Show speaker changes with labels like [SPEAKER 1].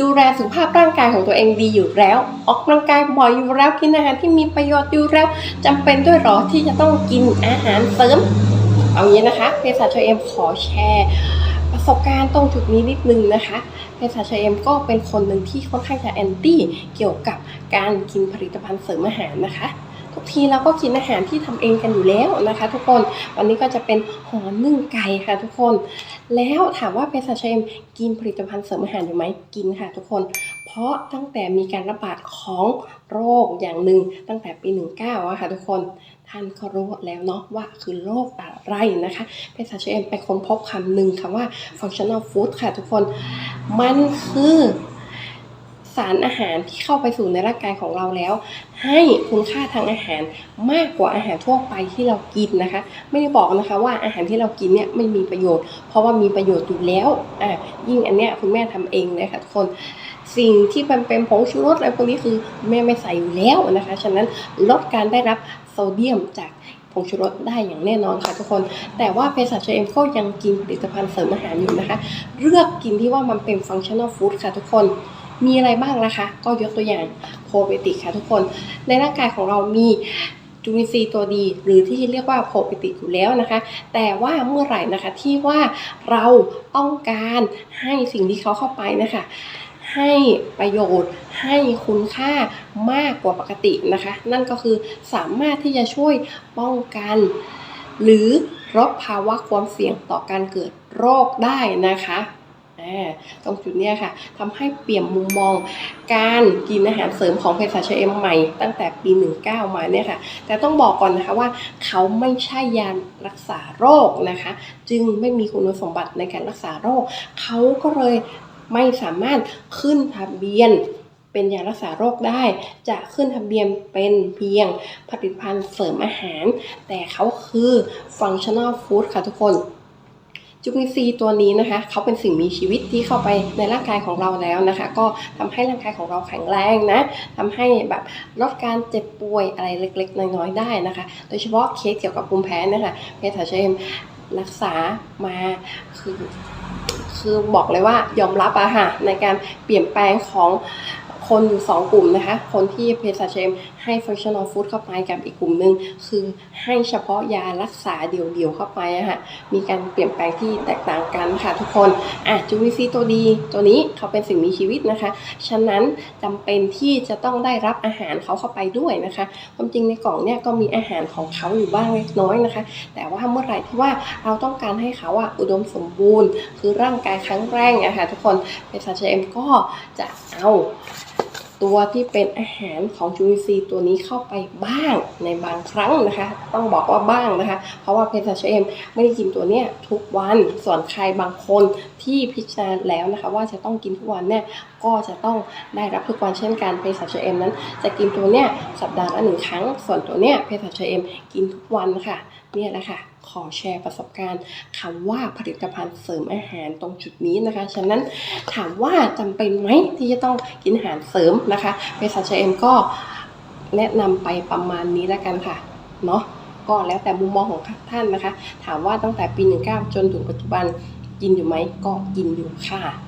[SPEAKER 1] ดูแลสุขภาพร่างกายของตัวเองดีอยู่แล้ว ออกกำลังกายบ่อยอยู่แล้วกินอาหารที่มีประโยชน์อยู่แล้วจำเป็นด้วยหรอที่จะต้องกินอาหารเสริม เอางี้นะคะเภสัชเอ็มขอแชร์ ประสบการณ์ตรงจุดนี้นิดนึงนะคะเภสัชเอ็มก็เป็นคนหนึ่งที่ค่อนข้างจะแอนตี้เกี่ยวกับการกินผลิตภัณฑ์เสริมอาหารนะคะ ทีเราก็กินอาหารที่ทำเองกันอยู่แล้วนะคะ ทุกคนวันนี้ก็จะเป็นหอนึ่งไก่ค่ะทุกคน แล้วถามว่าเภสัชเอ็มกินผลิตภัณฑ์เสริมอาหารอยู่ไหมกินค่ะทุกคน เพราะตั้งแต่มีการระบาดของโรคอย่างหนึ่งตั้งแต่ปี 19อะค่ะทุกคนท่านก็รู้แล้วเนาะว่าคือโรคอะไรนะคะเภสัชเอ็มไปค้นพบคำหนึ่งคำว่า functional food ค่ะทุกคน มันคือ สารอาหารที่เข้าไปสู่ในร่างกายของเราแล้ว ให้คุณค่าทางอาหารมากกว่าอาหารทั่วไปที่เรากินนะคะ ไม่ได้บอกนะคะว่าอาหารที่เรากินเนี่ยไม่มีประโยชน์ เพราะว่ามีประโยชน์อยู่แล้วอะยิ่งอันเนี้ยคุณแม่ทำเองเลยค่ะทุกคนสิ่งที่มันเป็นผงชูรสอะไรพวกนี้คือแม่ไม่ใส่อยู่แล้วนะคะ ฉะนั้นลดการได้รับโซเดียมจากผงชูรสได้อย่างแน่นอนค่ะทุกคน แต่ว่าเภสัชเอ็มก็ยังกินผลิตภัณฑ์เสริมอาหารอยู่นะคะ เลือกกินที่ว่ามันเป็นฟังชั่น a l ฟู้ดค่ะทุกคน มีอะไรบ้างนะคะ ก็ยกตัวอย่างโปรไบโติกค่ะทุกคน ในร่างกายของเรามีจุลินทรีย์ตัวดี หรือที่เรียกว่าโปรไบโติกอยู่แล้วนะคะ แต่ว่าเมื่อไหร่นะคะที่ว่าเราต้องการให้สิ่งที่เขาเข้าไปนะคะให้ประโยชน์ให้คุณค่ามากกว่าปกตินะคะ นั่นก็คือสามารถที่จะช่วยป้องกัน หรือลดภาวะความเสี่ยงต่อการเกิดโรคได้นะคะ ตรงจุดเนี้ยค่ะทำให้เปลี่ยนมุมมองการกินอาหารเสริมของเภสัชเอ็มใหม่ตั้งแต่ปี 19 มาเนี่ยค่ะ แต่ต้องบอกก่อนนะคะว่าเขาไม่ใช่ยารักษาโรคนะคะ จึงไม่มีคุณสมบัติในการรักษาโรค เขาก็เลยไม่สามารถขึ้นทะเบียนเป็นยารักษาโรคได้ จะขึ้นทะเบียนเป็นเพียงผลิตภัณฑ์เสริมอาหาร แต่เขาคือ functional food ค่ะทุกคน จุลินทรีย์ตัวนี้นะคะเขาเป็นสิ่งมีชีวิตที่เข้าไปในร่างกายของเราแล้วนะคะ ก็ทำให้ร่างกายของเราแข็งแรงนะทำให้แบบลดการเจ็บป่วยอะไรเล็กๆ น้อยๆได้นะคะ โดยเฉพาะเคสเกี่ยวกับภูมิแพ้นะคะเภสัชเอ็มรักษามาคือคือบอกเลยว่ายอมรับอะค่ะในการเปลี่ยนแปลงของคนอยู่ 2 กลุ่มนะคะ คนที่เภสัชเอ็ม ให้ functional food เข้าไปกับอีกกลุ่มหนึ่งคือให้เฉพาะยารักษาเดี่ยวๆเข้าไปอะค่ะมีการเปลี่ยนแปลงที่แตกต่างกันค่ะทุกคนอะจูวิซีตัวดีตัวนี้เขาเป็นสิ่งมีชีวิตนะคะ ฉะนั้นจำเป็นที่จะต้องได้รับอาหารเขาเข้าไปด้วยนะคะ ความจริงในกล่องเนี่ยก็มีอาหารของเขาอยู่บ้างเล็กน้อยนะคะ แต่ว่าเมื่อไหร่ที่ว่าเราต้องการให้เขาอะอุดมสมบูรณ์ คือร่างกายแข็งแรงอะค่ะทุกคนเภสัชเอ็มก็จะเอา ตัวที่เป็นอาหารของจูลินทรีย์ตัวนี้เข้าไปบ้างในบางครั้งนะคะ ต้องบอกว่าบ้างนะคะ เพราะว่าเภสัชเอ็มไม่ได้กินตัวเนี้ยทุกวันส่วนใครบางคนที่พิจารณาแล้วนะคะ ว่าจะต้องกินทุกวันเนี่ยก็จะต้องได้รับทุกวันเช่นกันเภสัชเอ็มนั้น จะกินตัวเนี้ยสัปดาห์ละหนึ่งครั้ง ส่วนตัวเนี้ยเภสัชเอ็มกินทุกวันค่ะเนี่ยแหละค่ะ ขอแชร์ประสบการณ์คำว่าผลิตภัณฑ์เสริมอาหารตรงจุดนี้นะคะ ฉะนั้นถามว่าจำเป็นไหมที่จะต้องกินอาหารเสริมนะคะเภสัชเอ็มก็แนะนำไปประมาณนี้แล้วกันค่ะเนาะก็แล้วแต่มุมมองของท่านนะคะ ถามว่าตั้งแต่ปี 19 จนถึงปัจจุบันกินอยู่ไหมก็กินอยู่ค่ะ